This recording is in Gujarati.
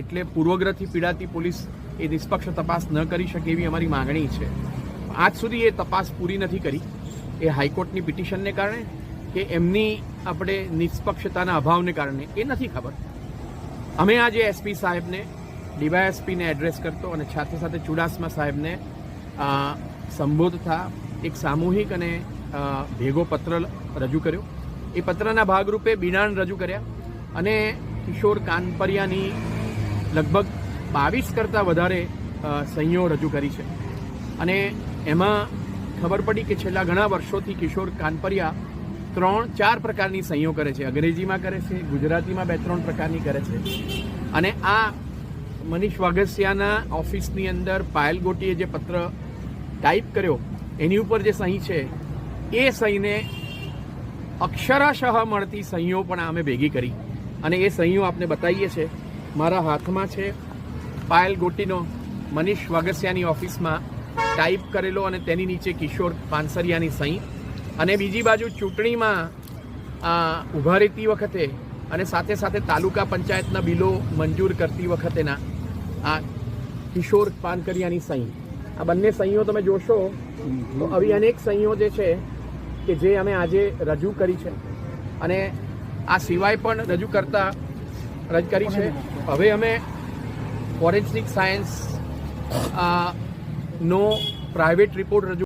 એટલે પૂર્વગ્રહથી પીડાતી પોલીસ એ નિષ્પક્ષ તપાસ ન કરી શકે એવી અમારી માગણી છે. આજ સુધી એ તપાસ પૂરી નથી કરી. એ હાઈકોર્ટની પિટિશનને કારણે કે એમની આપણે નિષ્પક્ષતાના અભાવને કારણે એ નથી ખબર. અમે આજે એસપી સાહેબને, ડીવાયએસપીને એડ્રેસ કરતો અને સાથે સાથે ચુડાસમા સાહેબને સંબોધતા એક સામૂહિક અને ભેગો પત્ર રજૂ કર્યો. એ પત્રના ભાગરૂપે બિનાણ રજૂ કર્યા અને કિશોર કાનપરિયાની લગભગ બાવીસ કરતાં વધારે સહીઓ રજૂ કરી છે. અને એમાં ખબર પડી કે છેલ્લા ઘણા વર્ષોથી કિશોર કાનપરિયા ત્રણ, ચાર પ્રકારની સહીઓ કરે છે. અંગ્રેજીમાં કરે છે, ગુજરાતીમાં બે, ત્રણ પ્રકારની કરે છે. અને આ મનીષ વાઘસિયાના ઓફિસની અંદર પાયલ ગોટીએ જે પત્ર ટાઈપ કર્યો, એની ઉપર જે સહી છે, એ સહીને અક્ષરશઃ મળતી સહીઓ પણ અમે ભેગી કરી. અને એ સહીઓ આપને બતાવીએ છે મારા હાથમાં છે પાયલ ગોટીનો મનીષ વાગસિયાની ઓફિસમાં. ટાઈપ કરેલો અને તેની નીચે કિશોર પાનસરિયાની સહી. અને બીજી બાજુ ચૂંટણીમાં ઊભા રહેતી વખતે અને સાથે સાથે તાલુકા પંચાયતના બિલો મંજૂર કરતી વખતેના આ કિશોર પાનકરિયાની સહી. આ બંને સહીઓ તમે જોશો, તો આવી અનેક સહીઓ જે છે કે જે અમે આજે રજૂ કરી છે. અને આ સિવાય પણ રજૂ કરતા રજૂ કરી છે. હવે અમે ફોરેન્સિક સાયન્સ નો પ્રાઇવેટ રિપોર્ટ રજૂ